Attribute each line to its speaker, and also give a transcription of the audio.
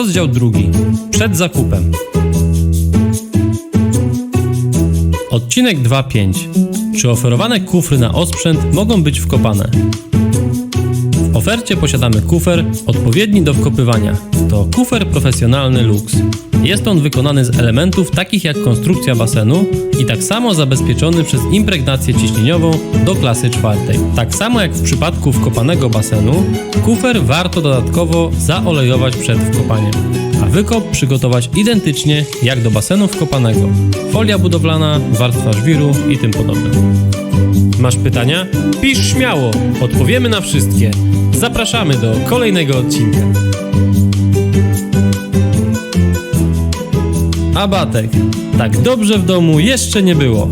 Speaker 1: Rozdział drugi. Przed zakupem. Odcinek 2.5. Czy oferowane kufry na osprzęt mogą być wkopane? Ofercie posiadamy kufer odpowiedni do wkopywania. To kufer profesjonalny Lux. Jest on wykonany z elementów takich jak konstrukcja basenu i tak samo zabezpieczony przez impregnację ciśnieniową do klasy czwartej. Tak samo jak w przypadku wkopanego basenu, kufer warto dodatkowo zaolejować przed wkopaniem, a wykop przygotować identycznie jak do basenu wkopanego. Folia budowlana, warstwa żwiru i tym podobne. Masz pytania? Pisz śmiało, odpowiemy na wszystkie. Zapraszamy do kolejnego odcinka. Abatek. Tak dobrze w domu jeszcze nie było.